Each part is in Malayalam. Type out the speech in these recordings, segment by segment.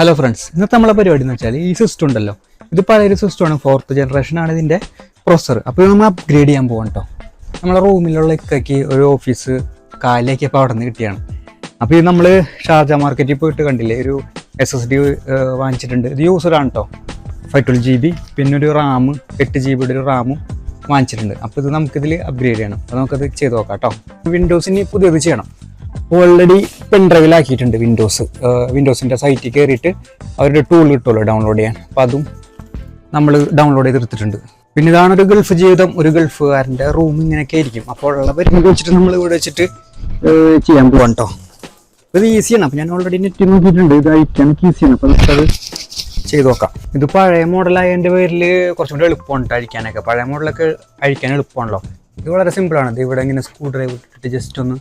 ഹലോ ഫ്രണ്ട്സ് ഇന്നത്തെ നമ്മളെ പരിപാടി എന്ന് വെച്ചാൽ ഈ സിസ്റ്റം ഉണ്ടല്ലോ. ഇത് പഴയൊരു സിസ്റ്റമാണ് ഫോർത്ത് ജനറേഷൻ ആണ് ഇതിന്റെ പ്രൊസർ അപ്പോൾ നമ്മൾ അപ്ഗ്രേഡ് ചെയ്യാൻ പോകണം കേട്ടോ നമ്മളെ റൂമിലുള്ള ഇക്കയ്ക്ക് ഒരു ഓഫീസ് കാലിലേക്ക് ഇപ്പോൾ അവിടെ നിന്ന് കിട്ടിയാണ്. അപ്പോൾ ഇത് നമ്മൾ ഷാർജ മാർക്കറ്റിൽ പോയിട്ട് കണ്ടില്ലേ? ഒരു എസ് എസ് ഡി വാങ്ങിച്ചിട്ടുണ്ട്. ഇത് യൂസറാണ് കേട്ടോ ഫൈവ് ട്വൽവ് ജി ബി പിന്നെ ഒരു റാം എട്ട് ജി ബിയുടെ ഒരു റാമും വാങ്ങിച്ചിട്ടുണ്ട്. അപ്പോൾ ഇത് നമുക്കിതിൽ അപ്ഗ്രേഡ് ചെയ്യണം. അപ്പോൾ നമുക്കത് ചെയ്ത് നോക്കാം കേട്ടോ വിൻഡോസിന് പുതിയത് ചെയ്യണം. ഓൾറെഡി പെൻഡ്രൈവിലാക്കിയിട്ടുണ്ട് വിൻഡോസ് വിൻഡോസിന്റെ സൈറ്റിൽ കയറിയിട്ട് അവരുടെ ടൂൾ കിട്ടുമല്ലോ ഡൗൺലോഡ് ചെയ്യാൻ. അപ്പോൾ അതും നമ്മൾ ഡൗൺലോഡ് ചെയ്തെടുത്തിട്ടുണ്ട്. പിന്നെ ഇതാണ് ഒരു ഗൾഫ് ജീവിതം. ഒരു ഗൾഫുകാരന്റെ റൂം ഇങ്ങനെയൊക്കെ ആയിരിക്കും. അപ്പോൾ ഉള്ള പരിമിതി വെച്ചിട്ട് നമ്മൾ ഇവിടെ വെച്ചിട്ട് ചെയ്യാൻ പോകാം കേട്ടോ ഇത് ഈസിയാണ് അപ്പം ഞാൻ ഓൾറെഡി നെറ്റ് നോക്കിയിട്ടുണ്ട്. ഇത് അയക്കാനൊക്കെ ഈസിയാണ് അപ്പം നമുക്കത് ചെയ്ത് നോക്കാം. ഇത് പഴയ മോഡലായതിന്റെ പേരിൽ കുറച്ചും കൂടി എളുപ്പമുണ്ട് അഴിക്കാനൊക്കെ. പഴയ മോഡലൊക്കെ അഴിക്കാൻ എളുപ്പമാണല്ലോ. ഇത് വളരെ സിമ്പിളാണ് ഇത് ഇവിടെ ഇങ്ങനെ സ്ക്രൂ ഡ്രൈവ് ഇട്ടിട്ട് ജസ്റ്റ് ഒന്ന്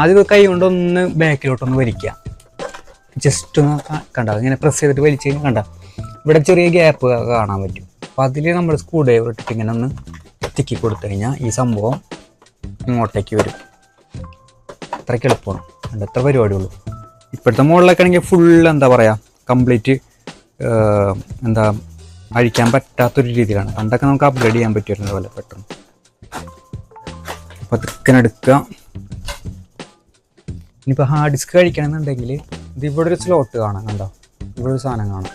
ആദ്യം കൈ കൊണ്ടൊന്ന് ബാക്കിലോട്ടൊന്ന് വലിക്കുക. ജസ്റ്റ് ഒന്ന് കണ്ട? ഇങ്ങനെ പ്രസ് ചെയ്തിട്ട് വലിച്ചു കഴിഞ്ഞാൽ കണ്ട? ഇവിടെ ചെറിയ ഗ്യാപ്പ് കാണാൻ പറ്റും. അപ്പോൾ അതിൽ നമ്മൾ സ്ക്രൂ ഡ്രൈവർ ഇട്ടിട്ട് ഇങ്ങനെ ഒന്ന് തിക്കി കൊടുത്തു കഴിഞ്ഞാൽ ഈ സംഭവം ഇങ്ങോട്ടേക്ക് വരും. അത്രയ്ക്ക് എളുപ്പമാണ്. കണ്ട? എത്ര പരിപാടിയുള്ളൂ. ഇപ്പോഴത്തെ മുകളിലൊക്കെ ആണെങ്കിൽ ഫുൾ എന്താ പറയുക കംപ്ലീറ്റ് എന്താ അഴിക്കാൻ പറ്റാത്തൊരു രീതിയിലാണ്. പണ്ടൊക്കെ നമുക്ക് അപ്ഗ്രേഡ് ചെയ്യാൻ പറ്റുമായിരുന്നു പോലെ പെട്ടെന്ന്. അപ്പോൾ അതൊക്കെ എടുക്കുക. ഇനിയിപ്പോൾ ഹാർഡ് ഡിസ്ക് കഴിക്കണമെന്നുണ്ടെങ്കിൽ ഇത് ഇവിടെ ഒരു സ്ലോട്ട് കാണാം കണ്ടോ? ഇവിടെ ഒരു സാധനം കാണാം.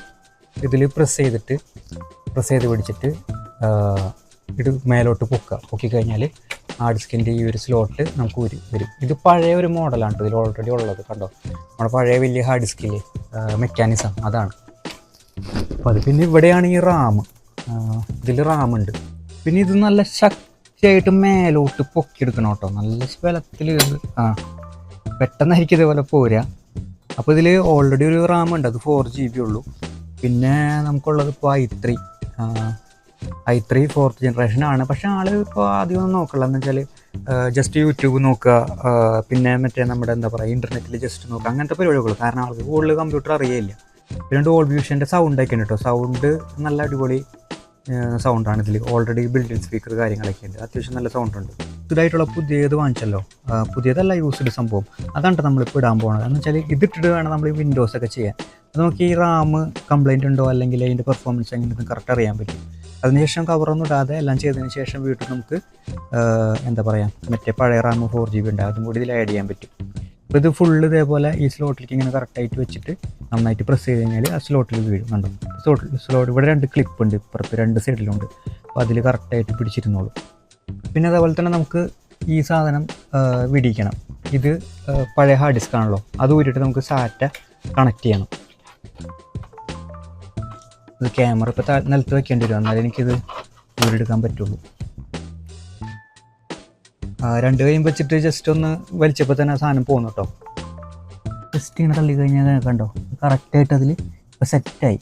ഇതിൽ പ്രസ് ചെയ്തിട്ട് പ്രസ് ചെയ്ത് പിടിച്ചിട്ട് ആ, ഇത് മേലോട്ട് പൊക്കുക. പൊക്കി കഴിഞ്ഞാൽ ഹാർഡ് ഡിസ്കിന്റെ ഈ ഒരു സ്ലോട്ട് നമുക്ക് വരും വരും. ഇത് പഴയ ഒരു മോഡലാണ് ഇതിൽ ഓൾറെഡി ഉള്ളത് കണ്ടോ? നമ്മുടെ പഴയ വലിയ ഹാർഡ് ഡിസ്കിൽ മെക്കാനിസം അതാണ്. അപ്പോൾ അത് പിന്നെ ഇവിടെയാണ് ഈ റാം. ഇതിൽ റാം ഉണ്ട്. പിന്നെ ഇത് നല്ല ശക്തിയായിട്ട് മേലോട്ട് പൊക്കിയെടുക്കണം കേട്ടോ നല്ല ബലത്തിൽ ആ. പെട്ടെന്നായിരിക്കും ഇതേപോലെ പോരാ. അപ്പോൾ ഇതിൽ ഓൾറെഡി ഒരു റാം ഉണ്ട് അത് ഫോർ ജി ബി ഉള്ളൂ. പിന്നെ നമുക്കുള്ളത് ഇപ്പോൾ I three I three fourth generation ആണ്. പക്ഷേ ആൾ ഇപ്പോൾ ആദ്യം ഒന്നും നോക്കില്ല എന്ന് വെച്ചാൽ ജസ്റ്റ് യൂട്യൂബ് നോക്കുക പിന്നെ മറ്റേ നമ്മുടെ എന്താ പറയുക ഇന്റർനെറ്റിൽ ജസ്റ്റ് നോക്കുക അങ്ങനത്തെ പരിപാടികൾ കാരണം ആൾക്ക് കൂടുതൽ കമ്പ്യൂട്ടർ അറിയില്ല പിന്നെ ഡോൾ വ്യൂഷന്റെ സൗണ്ട് ഒക്കെ ഉണ്ട് കേട്ടോ സൗണ്ട് നല്ല അടിപൊളി സൗണ്ടാണ് ഇതിൽ ഓൾറെഡി ബിൽഡിംഗ് സ്പീക്കർ കാര്യങ്ങളൊക്കെ ഉണ്ട്. അത്യാവശ്യം നല്ല സൗണ്ട് ഉണ്ട് ഇതായിട്ടുള്ള പുതിയത് വാങ്ങിച്ചല്ലോ. പുതിയതല്ല യൂസ്ഡ് സംഭവം. അതാണ് നമ്മളിപ്പോൾ ഇടാൻ പോകുന്നത് എന്ന് വെച്ചാൽ ഇതിട്ടിട്ട് വേണം നമ്മൾ ഈ വിൻഡോസ് ഒക്കെ ചെയ്യാൻ. അത് നമുക്ക് ഈ റാം കംപ്ലൈന്റ് ഉണ്ടോ അല്ലെങ്കിൽ അതിന്റെ പെർഫോമൻസ് എങ്ങനെയെന്ന് കറക്റ്റ് അറിയാൻ പറ്റും. അതിനുശേഷം കവറൊന്നും ഇടാതെ എല്ലാം ചെയ്തതിന് ശേഷം വീട്ടിൽ നമുക്ക് എന്താ പറയുക മറ്റേ പഴയ റാം ഫോർ ജി ബി ഉണ്ട്. അതും കൂടി ഇതിൽ ആഡ് ചെയ്യാൻ പറ്റും. അപ്പോൾ ഇത് ഫുള്ള് ഇതേപോലെ ഈ സ്ലോട്ടിലേക്ക് ഇങ്ങനെ കറക്റ്റായിട്ട് വെച്ചിട്ട് നന്നായിട്ട് പ്രസ് ചെയ്ത് കഴിഞ്ഞാൽ ആ സ്ലോട്ടിൽ വീഴും. കണ്ടോ? സ്ലോട്ടിൽ സ്ലോട്ട് ഇവിടെ രണ്ട് ക്ലിപ്പ് ഉണ്ട്. ഇപ്പുറത്ത് രണ്ട് സൈഡിലുണ്ട് അപ്പോൾ അതിൽ കറക്റ്റായിട്ട് പിടിച്ചിരുന്നോളും. പിന്നെ അതേപോലെ തന്നെ നമുക്ക് ഈ സാധനം വിടിക്കണം ഇത് പഴയ ഹാർഡ് ഡിസ്ക് ആണല്ലോ. അത് ഊരിട്ട് നമുക്ക് സാറ്റ കണക്ട് ചെയ്യണം. ഇത് ക്യാമറ ഇപ്പോൾ നിലത്ത് വെക്കേണ്ടി വരും. എന്നാലും എനിക്കിത് ഊരെടുക്കാൻ പറ്റുള്ളൂ. രണ്ട് കൈയും വെച്ചിട്ട് ജസ്റ്റ് ഒന്ന് വലിച്ചപ്പോൾ തന്നെ സാധനം പോകുന്നു കേട്ടോ. ജസ്റ്റ് ഇങ്ങനെ തള്ളി കഴിഞ്ഞാൽ കണ്ടോ? കറക്റ്റായിട്ട് അതിൽ ഇപ്പോൾ സെറ്റായി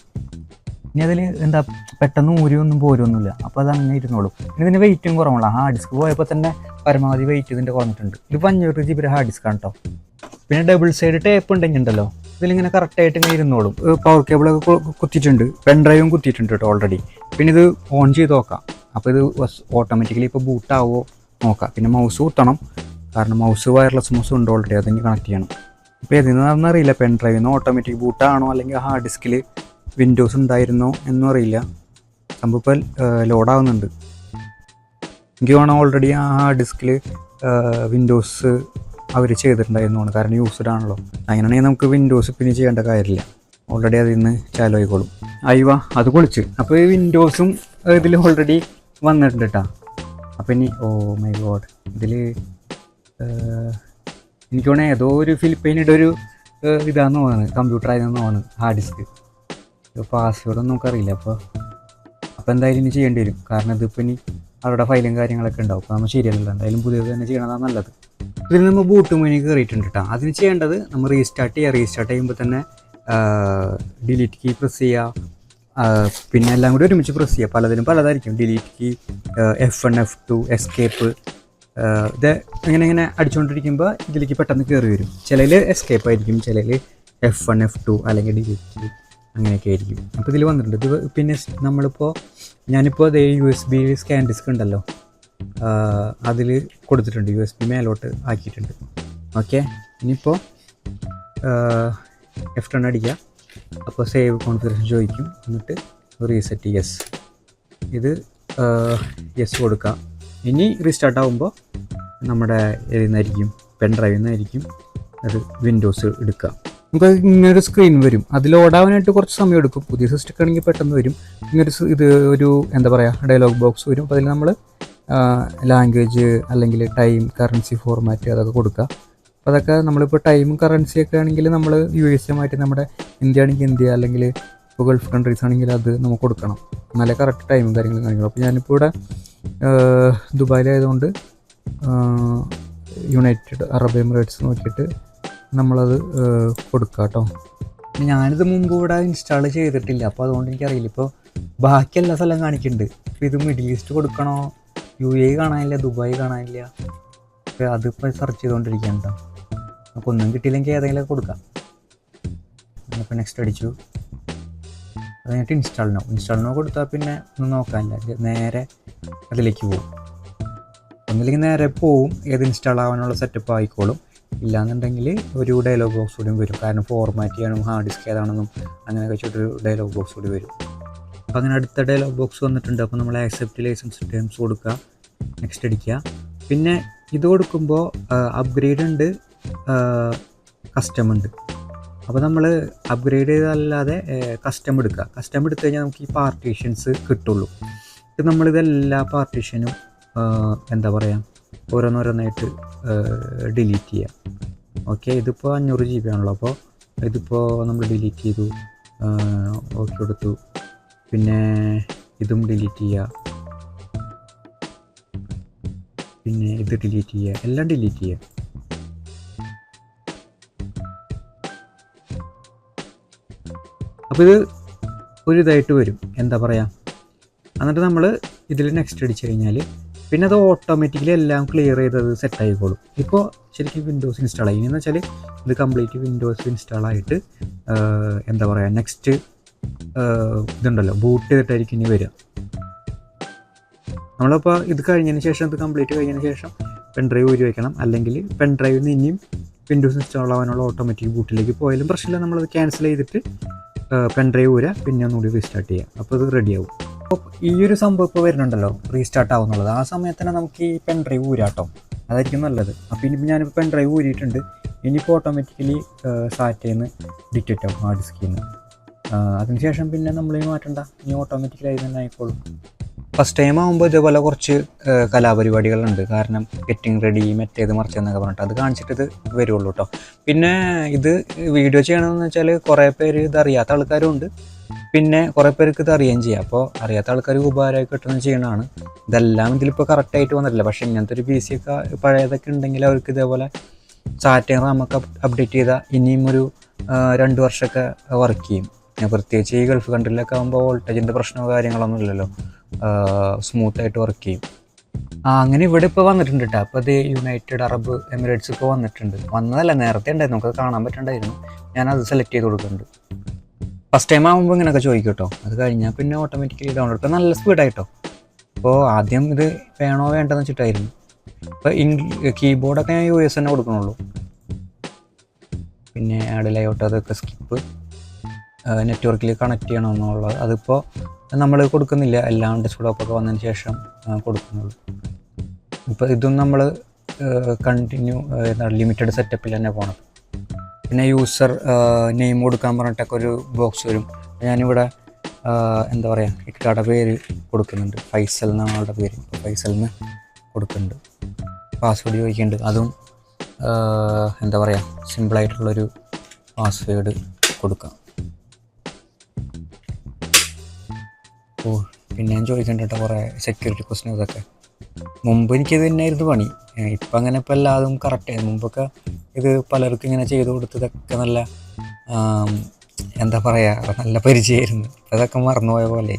ഇനി അതിൽ എന്താ പെട്ടെന്ന് ഊരിയൊന്നും പോരൊന്നുമില്ല അപ്പോൾ അത് അങ്ങനെ ഇരുന്നോളൂ. പിന്നെ ഇതിന്റെ വെയിറ്റും കുറവുള്ള ഹാർഡ് ഡിസ്ക് പോയപ്പോൾ തന്നെ പരമാവധി വെയിറ്റ് ഇതിന്റെ കുറഞ്ഞിട്ടുണ്ട്. ഇത് അഞ്ഞൂറ് ജി ബി ഹാർഡ് ഡിസ്ക് ആണ് കേട്ടോ പിന്നെ ഡബിൾ സൈഡ് ടേപ്പ് ഉണ്ടെങ്കിൽ ഉണ്ടല്ലോ ഇതിലിങ്ങനെ കറക്റ്റായിട്ട് ഇങ്ങനെ ഇരുന്നോളും. പവർ കേബിളൊക്കെ കുത്തിയിട്ടുണ്ട്. പെൻ ഡ്രൈവും കുത്തിയിട്ടുണ്ട് കേട്ടോ ഓൾറെഡി പിന്നെ ഇത് ഓൺ ചെയ്ത് നോക്കാം. അപ്പോൾ ഇത് ഓട്ടോമാറ്റിക്കലി ഇപ്പോൾ ബൂട്ടാവോ നോക്കാം. പിന്നെ മൗസ് കുത്തണം. കാരണം മൗസ് വയർലെസ് മൗസ് ഉണ്ട് ഓൾറെഡി അതിന് കണക്ട് ചെയ്യണം. ഇപ്പോൾ ഏതിനാണെന്ന് അറിയില്ല പെൻ ഡ്രൈവിൽ നിന്ന് ഓട്ടോമാറ്റിക് ബൂട്ടാണോ അല്ലെങ്കിൽ ഹാർഡ് ഡിസ്കിൽ വിൻഡോസ് ഉണ്ടായിരുന്നോ എന്നും അറിയില്ല. സംഭവം ലോഡാവുന്നുണ്ട്. എനിക്ക് വേണം ഓൾറെഡി ആ ഡിസ്കിൽ വിൻഡോസ് അവർ ചെയ്തിട്ടുണ്ടായിരുന്നു കാരണം യൂസ്ഡ് ആണല്ലോ. അങ്ങനെയാണെങ്കിൽ നമുക്ക് വിൻഡോസ് പിന്നെ ചെയ്യേണ്ട കാര്യമില്ല. ഓൾറെഡി അതിൽ നിന്ന് ചാലോ ആയിക്കോളും. അയവ അത് പൊളിച്ച്. അപ്പോൾ ഈ വിൻഡോസും ഇതിൽ ഓൾറെഡി വന്നിട്ടുണ്ട് കേട്ടോ അപ്പം ഇനി ഓ മൈ ഗോഡ്. ഇതിൽ എനിക്ക് തോന്നുന്നത് ഏതോ ഒരു ഫിലിപ്പൈനിയുടെ ഒരു ഇതാണെന്ന് തോന്നുന്നത് കമ്പ്യൂട്ടർ ആയതെന്ന് തോന്നുന്നു ഹാർഡ് ഡിസ്ക് പാസ്വേഡ് ഒന്നും നമുക്കറിയില്ല. അപ്പോൾ അപ്പോൾ എന്തായാലും ഇനി ചെയ്യേണ്ടി വരും. കാരണം ഇതിപ്പോൾ ഇനി അവരുടെ ഫയലും കാര്യങ്ങളൊക്കെ ഉണ്ടാവും. അപ്പോൾ നമ്മൾ ശരിയല്ലല്ലോ. എന്തായാലും പുതിയത് തന്നെ ചെയ്യണതാണ് നല്ലത്. ഇതിൽ നമ്മൾ ബൂട്ട് മെനു കയറിയിട്ടുണ്ട് കേട്ടോ അതിന് ചെയ്യേണ്ടത് നമ്മൾ റീസ്റ്റാർട്ട് ചെയ്യുക റീസ്റ്റാർട്ട് ചെയ്യുമ്പോൾ തന്നെ ഡിലീറ്റ് കീ പ്രസ് ചെയ്യുക പിന്നെ എല്ലാം കൂടി ഒരുമിച്ച് പ്രസ് ചെയ്യുക പലതിനും പലതായിരിക്കും. Delete key F one F two escape ഇത് ഇങ്ങനെ ഇങ്ങനെ അടിച്ചുകൊണ്ടിരിക്കുമ്പോൾ ഇതിലേക്ക് പെട്ടെന്ന് കയറി വരും. ചിലയിൽ എസ്കേപ്പ് ആയിരിക്കും. ചിലയിൽ എഫ് വൺ എഫ് ടു അല്ലെങ്കിൽ ഡിലീറ്റ് കീ അങ്ങനെയൊക്കെ ആയിരിക്കും. അപ്പോൾ ഇതിൽ വന്നിട്ടുണ്ട്. ഇത് പിന്നെ നമ്മളിപ്പോൾ ഞാനിപ്പോൾ അതേ U S B scan disk ഉണ്ടല്ലോ. അതിൽ കൊടുത്തിട്ടുണ്ട്. യു എസ് ബി മേലോട്ട് ആക്കിയിട്ടുണ്ട്. ഓക്കെ? ഇനിയിപ്പോൾ എഫ് ടെൺ അടിക്കുക. അപ്പോൾ സേവ് കോൺഫിഗറേഷൻ ചോദിക്കും. എന്നിട്ട് റീസെറ്റ് യെസ് ഇത് യെസ് കൊടുക്കാം ഇനി റീസ്റ്റാർട്ട് ആകുമ്പോൾ നമ്മുടെ ഇതിൽ നിന്നായിരിക്കും. പെൻ ഡ്രൈവിൽ നിന്നായിരിക്കും അത് വിൻഡോസ് എടുക്കുക. നമുക്ക് ഇങ്ങനൊരു സ്ക്രീൻ വരും. അതിൽ ലോഡാവാനായിട്ട് കുറച്ച് സമയം എടുക്കും. പുതിയ സിസ്റ്റൊക്കെ ആണെങ്കിൽ പെട്ടെന്ന് വരും. ഇങ്ങനൊരു ഇത് ഒരു എന്താ പറയുക ഡയലോഗ് ബോക്സ് വരും. അപ്പോൾ അതിൽ നമ്മൾ ലാംഗ്വേജ് അല്ലെങ്കിൽ ടൈം കറൻസി ഫോർമാറ്റ് അതൊക്കെ കൊടുക്കുക. അപ്പോൾ അതൊക്കെ നമ്മളിപ്പോൾ ടൈമും കറൻസി ഒക്കെ ആണെങ്കിൽ നമ്മൾ യു എസ് എ മാറ്റി നമ്മുടെ ഇന്ത്യ ആണെങ്കിൽ ഇന്ത്യ അല്ലെങ്കിൽ ഇപ്പോൾ ഗൾഫ് കൺട്രീസ് ആണെങ്കിൽ അത് നമുക്ക് കൊടുക്കണം. എന്നാലേ കറക്റ്റ് ടൈമും കാര്യങ്ങളും കാണിക്കണം അപ്പോൾ ഞാനിപ്പോൾ ഇവിടെ ദുബായിലായതുകൊണ്ട് യുണൈറ്റഡ് അറബ് എമിറേറ്റ്സ് നോക്കിയിട്ട് നമ്മളത് കൊടുക്കുക കേട്ടോ ഞാനിത് മുമ്പ് ഇവിടെ ഇൻസ്റ്റാൾ ചെയ്തിട്ടില്ല. അപ്പോൾ അതുകൊണ്ട് എനിക്കറിയില്ല. ഇപ്പോൾ ബാക്കി എല്ലാ സ്ഥലം കാണിക്കുന്നുണ്ട് ഇപ്പോൾ ഇത് മിഡിൽ ഈസ്റ്റ് കൊടുക്കണോ? യു എ കാണാനില്ല ദുബായ് കാണാനില്ല. അതിപ്പോൾ സെർച്ച് ചെയ്തുകൊണ്ടിരിക്കുകയാണ് കേട്ടോ നമുക്ക് ഒന്നും കിട്ടിയില്ലെങ്കിൽ ഏതെങ്കിലും കൊടുക്കാം. അപ്പോൾ നെക്സ്റ്റ് അടിച്ചു. അത് കഴിഞ്ഞിട്ട് ഇൻസ്റ്റാൾ നോ ഇൻസ്റ്റാൾ നോ കൊടുത്താൽ പിന്നെ ഒന്നും നോക്കാനില്ല. നേരെ അതിലേക്ക് പോകും. ഒന്നില്ലെങ്കിൽ നേരെ പോവും. ഏത് ഇൻസ്റ്റാൾ ആവാനുള്ള സെറ്റപ്പ് ആയിക്കോളും. ഇല്ലാന്നുണ്ടെങ്കിൽ ഒരു ഡയലോഗ് ബോക്സ് കൂടി വരും. കാരണം ഫോർമാറ്റ് ചെയ്യണം ഹാർഡ് ഡിസ്ക് ഏതാണെന്നും അങ്ങനെ വെച്ചിട്ടൊരു ഡയലോഗ് ബോക്സ് കൂടി വരും. അപ്പോൾ അങ്ങനെ അടുത്ത ഡയലോഗ് ബോക്സ് വന്നിട്ടുണ്ട്. അപ്പോൾ നമ്മൾ ആക്സെപ്റ്റ് ലൈസൻസ് ടേംസ് കൊടുക്കുക നെക്സ്റ്റ് അടിക്കുക. പിന്നെ ഇത് കൊടുക്കുമ്പോൾ അപ്ഗ്രേഡ് ഉണ്ട് കസ്റ്റം ഉണ്ട്. അപ്പോൾ നമ്മൾ അപ്ഗ്രേഡ് ചെയ്തല്ലാതെ കസ്റ്റം എടുക്കുക. കസ്റ്റം എടുത്തു കഴിഞ്ഞാൽ നമുക്ക് ഈ പാർട്ടീഷൻസ് കിട്ടുള്ളൂ. ഇത് നമ്മളിതെല്ലാ പാർട്ടീഷനും എന്താ പറയുക ഓരോന്നോരോന്നായിട്ട് ഡിലീറ്റ് ചെയ്യാം. ഓക്കെ ഇതിപ്പോൾ അഞ്ഞൂറ് ജി ബി ആണല്ലോ. അപ്പോൾ ഇതിപ്പോൾ നമ്മൾ ഡിലീറ്റ് ചെയ്തു. ഓക്കെ കൊടുത്തു. പിന്നെ ഇതും ഡിലീറ്റ് ചെയ്യുക പിന്നെ ഇത് ഡിലീറ്റ് ചെയ്യുക എല്ലാം ഡിലീറ്റ് ചെയ്യുക അപ്പോൾ ഇത് ഒരു ഇതായിട്ട് വരും. എന്താ പറയുക എന്നിട്ട് നമ്മൾ ഇതിൽ നെക്സ്റ്റ് അടിച്ചു കഴിഞ്ഞാൽ പിന്നെ അത് ഓട്ടോമാറ്റിക്കലി എല്ലാം ക്ലിയർ ചെയ്തത് സെറ്റ് ആയിക്കോളും. ഇപ്പോൾ ശരിക്കും വിൻഡോസ് ഇൻസ്റ്റാൾ ആയി. എന്ന് വെച്ചാൽ ഇത് കംപ്ലീറ്റ് വിൻഡോസ് ഇൻസ്റ്റാൾ ആയിട്ട് എന്താ പറയുക നെക്സ്റ്റ് ഇതുണ്ടല്ലോ ബൂട്ട് ചെയ്തിട്ടായിരിക്കും ഇനി വരിക. നമ്മളിപ്പോൾ ഇത് കഴിഞ്ഞതിന് ശേഷം ഇത് കംപ്ലീറ്റ് കഴിഞ്ഞതിന് ശേഷം പെൻ ഡ്രൈവ് ഊരി വയ്ക്കണം അല്ലെങ്കിൽ പെൻ ഡ്രൈവിൽ നിന്ന് ഇനിയും വിൻഡോസ് ഇൻസ്റ്റാൾ ആവാനുള്ള ഓട്ടോമാറ്റിക് ബൂട്ടിലേക്ക് പോയാലും പ്രശ്നമില്ല. നമ്മളത് ക്യാൻസൽ ചെയ്തിട്ട് പെൻ ഡ്രൈവ് ഊരാ. പിന്നെ ഒന്നുകൂടി റീസ്റ്റാർട്ട് ചെയ്യുക അപ്പോൾ ഇത് റെഡിയാവും ഈ ഒരു സംഭവം ഇപ്പോൾ വരുന്നുണ്ടല്ലോ റീസ്റ്റാർട്ട് ആവുന്നുള്ളത്. ആ സമയത്ത് തന്നെ നമുക്ക് ഈ പെൻ ഡ്രൈവ് ഊരാട്ടോ. അതായിരിക്കും നല്ലത്. അപ്പോൾ ഇനിയിപ്പോൾ ഞാനിപ്പോൾ പെൻ ഡ്രൈവ് ഊരിയിട്ടുണ്ട്. ഇനിയിപ്പോൾ ഓട്ടോമാറ്റിക്കലി സാറ്റ് ചെയ്യുന്ന ഡിറ്റക്റ്റ് ആവും ഹാർഡ് ഡിസ്കിൽ നിന്ന് അതിനുശേഷം പിന്നെ നമ്മൾ മാറ്റണ്ട. ഇനി ഓട്ടോമാറ്റിക്കലായി തന്നെ ആയിക്കോളും. ഫസ്റ്റ് ടൈം ആകുമ്പോൾ ഇതേപോലെ കുറച്ച് കലാപരിപാടികളുണ്ട്. കാരണം ഗെറ്റിംഗ് റെഡി മറ്റേത് മറിച്ചെന്നൊക്കെ പറഞ്ഞിട്ട്. അത് കാണിച്ചിട്ട് ഇത് വരുള്ളൂ കേട്ടോ പിന്നെ ഇത് വീഡിയോ ചെയ്യണമെന്ന് വെച്ചാൽ കുറേ പേര് ഇത് അറിയാത്ത ആൾക്കാരും ഉണ്ട്. പിന്നെ കുറേ പേർക്ക് ഇത് അറിയുകയും ചെയ്യാം. അപ്പോൾ അറിയാത്ത ആൾക്കാർ ഉപകാരമായി കിട്ടുന്ന ചെയ്യണതാണ്. ഇതെല്ലാം ഇതിലിപ്പോൾ കറക്റ്റായിട്ട് വന്നിട്ടില്ല. പക്ഷേ ഇങ്ങനത്തെ ഒരു പി സി ഒക്കെ പഴയതൊക്കെ ഉണ്ടെങ്കിൽ അവർക്ക് ഇതേപോലെ സാറ്റയും റാമൊക്കെ അപ്ഡേറ്റ് ചെയ്താൽ ഇനിയും ഒരു രണ്ട് വർഷമൊക്കെ വർക്ക് ചെയ്യും. ഞാൻ പ്രത്യേകിച്ച് ഈ ഗൾഫ് കൺട്രിയിലൊക്കെ ആകുമ്പോൾ വോൾട്ടേജിന്റെ പ്രശ്നമോ കാര്യങ്ങളൊന്നും ഇല്ലല്ലോ. സ്മൂത്ത് ആയിട്ട് വർക്ക് ചെയ്യും. ആ അങ്ങനെ ഇവിടെ ഇപ്പോൾ വന്നിട്ടുണ്ട് കേട്ടോ അപ്പോൾ അത് യുണൈറ്റഡ് അറബ് എമിറേറ്റ്സ് ഇപ്പോൾ വന്നിട്ടുണ്ട്. വന്നതല്ല നേരത്തെ ഉണ്ടായിരുന്നു. നമുക്ക് കാണാൻ പറ്റണ്ടായിരുന്നു. ഞാനത് സെലക്ട് ചെയ്ത് കൊടുക്കുന്നുണ്ട്. ഫസ്റ്റ് ടൈം ആകുമ്പോൾ ഇങ്ങനെയൊക്കെ ചോദിക്കും കേട്ടോ അത് കഴിഞ്ഞാൽ പിന്നെ ഓട്ടോമാറ്റിക്കലി ഡൗൺലോഡ് ഇപ്പോൾ നല്ല സ്പീഡായിട്ടോ അപ്പോൾ ആദ്യം ഇത് വേണോ വേണ്ടെന്ന് വെച്ചിട്ടായിരുന്നു. ഇപ്പോൾ ഇംഗ്ലീ കീബോർഡൊക്കെ ഞാൻ യു എസ് തന്നെ കൊടുക്കണുള്ളൂ. പിന്നെ ആഡ് ലൈഔട്ട് അതൊക്കെ സ്കിപ്പ് നെറ്റ്വർക്കിൽ കണക്ട് ചെയ്യണമെന്നുള്ളത് അതിപ്പോൾ നമ്മൾ കൊടുക്കുന്നില്ല. എല്ലാം ഡെസ്ക്ടോപ്പൊക്കെ വന്നതിന് ശേഷം കൊടുക്കുന്നുള്ളൂ. ഇപ്പോൾ ഇതും നമ്മൾ കണ്ടിന്യൂ എന്താണ് ലിമിറ്റഡ് സെറ്റപ്പിൽ തന്നെ പോകണം പിന്നെ യൂസർ നെയിം കൊടുക്കാൻ പറഞ്ഞിട്ടൊക്കെ ഒരു ബോക്സ് വരും. ഞാനിവിടെ എന്താ പറയുക ഇക്കാടെ പേര് കൊടുക്കുന്നുണ്ട്. ഫൈസൽ എന്നാണ് ആളുടെ പേര്. ഫൈസൽ ഫൈസലിന് കൊടുക്കുന്നുണ്ട്. പാസ്വേഡ് ചോദിക്കുന്നുണ്ട്. അതും എന്താ പറയുക സിമ്പിളായിട്ടുള്ളൊരു പാസ്വേഡ് കൊടുക്കാം. ഓ പിന്നെ ഞാൻ ചോദിക്കണ്ടോ കുറേ സെക്യൂരിറ്റി ക്വസ്റ്റൻ ഇതൊക്കെ മുമ്പ് എനിക്കിത് തന്നെയായിരുന്നു പണി. ഇപ്പം അങ്ങനെ ഇപ്പം എല്ലാതും കറക്റ്റായിരുന്നു മുമ്പൊക്കെ ഇത് പലർക്കും ഇങ്ങനെ ചെയ്തു കൊടുത്തതൊക്കെ നല്ല എന്താ പറയുക നല്ല പരിചയമായിരുന്നു. അതൊക്കെ മറന്നുപോയ പോലെ.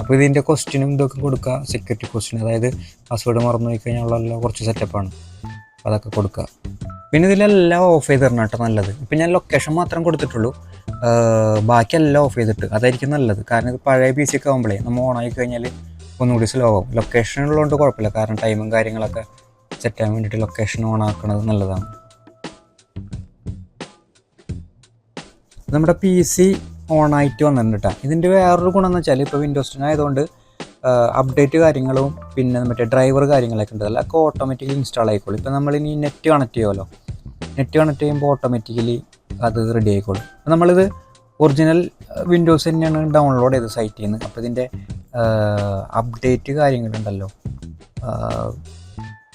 അപ്പോൾ ഇതിന്റെ ക്വസ്റ്റ്യനും ഇതൊക്കെ കൊടുക്കുക സെക്യൂരിറ്റി ക്വസ്റ്റ്യൻ അതായത് പാസ്വേഡ് മറന്നു പോയി കഴിഞ്ഞാലുള്ള കുറച്ച് സെറ്റപ്പാണ് അതൊക്കെ കൊടുക്കുക. പിന്നെ ഇതിലെല്ലാം ഓഫ് ചെയ്ത് തരണം കേട്ടോ നല്ലത്. ഇപ്പം ഞാൻ ലൊക്കേഷൻ മാത്രം കൊടുത്തിട്ടുള്ളൂ. ബാക്കിയെല്ലാം ഓഫ് ചെയ്തിട്ട്. അതായിരിക്കും നല്ലത്. കാരണം ഇത് പഴയ പി സി ഒക്കെ ആകുമ്പോഴേ നമ്മൾ ഓണായി കഴിഞ്ഞാൽ ഒന്നുകൂടി സ്ലോ ആകും ലൊക്കേഷൻ ഉള്ളതുകൊണ്ട് കുഴപ്പമില്ല കാരണം ടൈമും കാര്യങ്ങളൊക്കെ സെറ്റ് ചെയ്യാൻ വേണ്ടിയിട്ട് ലൊക്കേഷൻ ഓൺ ആക്കുന്നത് നല്ലതാണ്. നമ്മുടെ പി സി ഓണായിട്ട് വന്നിട്ടുണ്ട് കേട്ടോ ഇതിന്റെ വേറൊരു ഗുണം എന്ന് വെച്ചാൽ ഇപ്പോൾ വിൻഡോസ് ടെൻ ആയതുകൊണ്ട് അപ്ഡേറ്റ് കാര്യങ്ങളും പിന്നെ മറ്റേ ഡ്രൈവർ കാര്യങ്ങളൊക്കെ ഉണ്ട്. അതൊക്കെ ഓട്ടോമാറ്റിക്കലി ഇൻസ്റ്റാൾ ആയിക്കോളും. ഇപ്പോൾ നമ്മളിനി നെറ്റ് കണക്ട് ചെയ്യുമല്ലോ നെറ്റ് കണക്ട് ചെയ്യുമ്പോൾ ഓട്ടോമാറ്റിക്കലി അത് റെഡി ആയിക്കോളും. നമ്മളിത് ഒറിജിനൽ വിൻഡോസ് തന്നെയാണ് ഡൗൺലോഡ് ചെയ്ത് സൈറ്റിൽ നിന്ന് അപ്പോൾ ഇതിന്റെ അപ്ഡേറ്റ് കാര്യങ്ങളുണ്ടല്ലോ.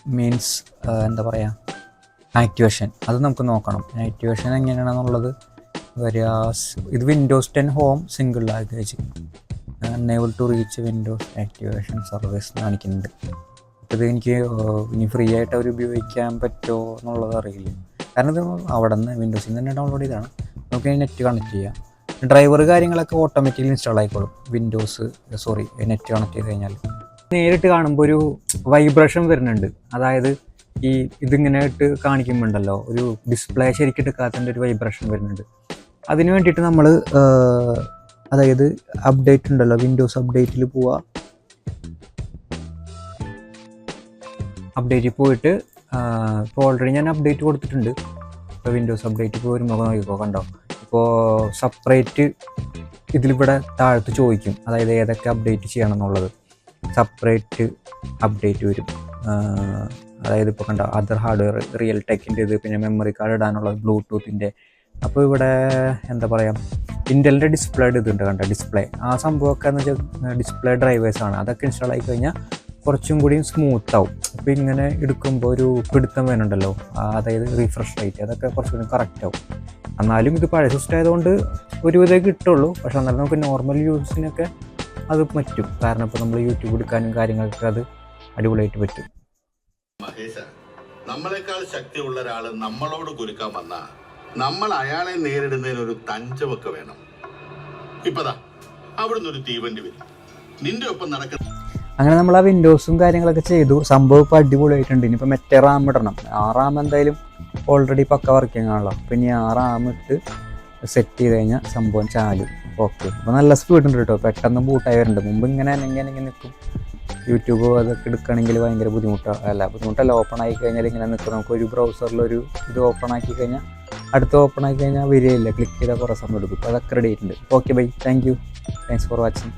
മീൻസ് എന്താ പറയുക ആക്ടിവേഷൻ അത് നമുക്ക് നോക്കണം. ആക്ടിവേഷൻ എങ്ങനെയാണെന്നുള്ളത് വരിക ഇത് Windows ten home single language unable to reach Windows activation service കാണിക്കുന്നുണ്ട്. അപ്പോൾ ഇത് എനിക്ക് ഇനി ഫ്രീ ആയിട്ട് അവർ ഉപയോഗിക്കാൻ പറ്റുമോ എന്നുള്ളത് അറിയില്ല. കാരണം ഇത് അവിടെ നിന്ന് വിൻഡോസിൽ നിന്ന് തന്നെ ഡൗൺലോഡ് ചെയ്താണ് നമുക്ക് നെറ്റ് കണക്ട് ചെയ്യാം. ഡ്രൈവർ കാര്യങ്ങളൊക്കെ ഓട്ടോമാറ്റിക്കലി ഇൻസ്റ്റാൾ ആയിക്കോളും. വിൻഡോസ് സോറി നെറ്റ് കണക്ട് ചെയ്ത് കഴിഞ്ഞാൽ. നേരിട്ട് കാണുമ്പോൾ ഒരു വൈബ്രേഷൻ വരുന്നുണ്ട്. അതായത് ഈ ഇതിങ്ങനെ ഇട്ട് കാണിക്കുമ്പോണ്ടല്ലോ ഒരു ഡിസ്പ്ലേ ശരിക്കും എടുക്കാത്തതിന്റെ ഒരു വൈബ്രേഷൻ വരുന്നുണ്ട്. അതിന് വേണ്ടിയിട്ട് നമ്മൾ അതായത് അപ്ഡേറ്റ് ഉണ്ടല്ലോ വിൻഡോസ് അപ്ഡേറ്റിൽ പോവുക അപ്ഡേറ്റിൽ പോയിട്ട് ഇപ്പോൾ ഓൾറെഡി ഞാൻ അപ്ഡേറ്റ് കൊടുത്തിട്ടുണ്ട്. ഇപ്പോൾ വിൻഡോസ് അപ്ഡേറ്റ് ഇപ്പോൾ വരുമ്പോൾ നോക്കിക്കോ കണ്ടോ? ഇപ്പോൾ സെപ്പറേറ്റ് ഇതിലിവിടെ താഴത്ത് ചോദിക്കും അതായത് ഏതൊക്കെ അപ്ഡേറ്റ് ചെയ്യണം എന്നുള്ളത് സെപ്പറേറ്റ് അപ്ഡേറ്റ് വരും അതായത് ഇപ്പോൾ കണ്ടോ അതർ ഹാർഡ്വെയർ റിയൽ ടെക്കിന്റെ ഇത് പിന്നെ മെമ്മറി കാർഡ് ഇടാനുള്ള ബ്ലൂടൂത്തിന്റെ അപ്പോൾ ഇവിടെ എന്താ പറയുക ഇന്റലിന്റെ ഡിസ്പ്ലേയുടെ ഇതുണ്ട് കണ്ടോ ഡിസ്പ്ലേ ആ സംഭവമൊക്കെ എന്ന് വെച്ചാൽ ഡിസ്പ്ലേ ഡ്രൈവേഴ്സാണ് അതൊക്കെ ഇൻസ്റ്റാൾ ആയി കഴിഞ്ഞാൽ കുറച്ചും കൂടിയും സ്മൂത്ത് ആവും. അപ്പോൾ ഇങ്ങനെ എടുക്കുമ്പോൾ ഒരു പിടുത്തം വേണുണ്ടല്ലോ. അതായത് റീഫ്രഷ് റേറ്റ് അതൊക്കെ കുറച്ചുകൂടി കറക്റ്റ് ആവും. എന്നാലും ഇത് പഴയ സിസ്റ്റം ആയതുകൊണ്ട് ഒരുവിധമേ കിട്ടുള്ളൂ. പക്ഷെ എന്നാലും നമുക്ക് നോർമൽ യൂസിനൊക്കെ അത് പറ്റും. കാരണം ഇപ്പോൾ നമ്മൾ യൂട്യൂബ് എടുക്കാനും കാര്യങ്ങളൊക്കെ അത് അടിപൊളിയായിട്ട് പറ്റും. നമ്മളെക്കാൾ ശക്തിയുള്ള ഒരാൾ നമ്മളോട് കുരുക്കാൻ വന്ന നമ്മൾ അയാളെ നേരിടുന്നതിന് ഒരു തഞ്ചമൊക്കെ വേണം. ഇപ്പതാ അവിടുന്ന് ഒരു തീവണ്ടി വരും. നിന്റെ ഒപ്പം നടക്കുന്ന അങ്ങനെ നമ്മൾ ആ വിൻഡോസും കാര്യങ്ങളൊക്കെ ചെയ്തു. സംഭവം ഇപ്പോൾ അടിപൊളിയായിട്ടുണ്ട്. ഇനിയിപ്പോൾ മറ്റേ റാം ഇടണം. ആ റാം എന്തായാലും ഓൾറെഡി പക്ക വർക്കിംഗ് ആണല്ലോ ഇനി ആ റാം ഇട്ട് സെറ്റ് ചെയ്ത് കഴിഞ്ഞാൽ സംഭവം ചാലും ഓക്കെ അപ്പോൾ നല്ല സ്പീഡ് ഉണ്ട് കേട്ടോ. പെട്ടെന്ന് ബൂട്ടായി വരുന്നുണ്ട് മുമ്പ് ഇങ്ങനെ അനങ്ങി അനങ്ങി നിൽക്കും യൂട്യൂബ് അതൊക്കെ എടുക്കുകയാണെങ്കിൽ ഭയങ്കര ബുദ്ധിമുട്ടാണ് അല്ല ബുദ്ധിമുട്ടല്ല. ഓപ്പൺ ആയി കഴിഞ്ഞാൽ ഇങ്ങനെ നിൽക്കും നമുക്ക് ഒരു ബ്രൗസറിലൊരു ഇത് ഓപ്പൺ ആക്കി കഴിഞ്ഞാൽ അടുത്ത ഓപ്പൺ ആക്കി കഴിഞ്ഞാൽ വരികയില്ല. ക്ലിക്ക് ചെയ്താൽ കുറേ സമയം എടുക്കും. അപ്പോൾ അതൊക്കെ റെഡി ആയിട്ടുണ്ട്. Okay bye thank you thanks for watching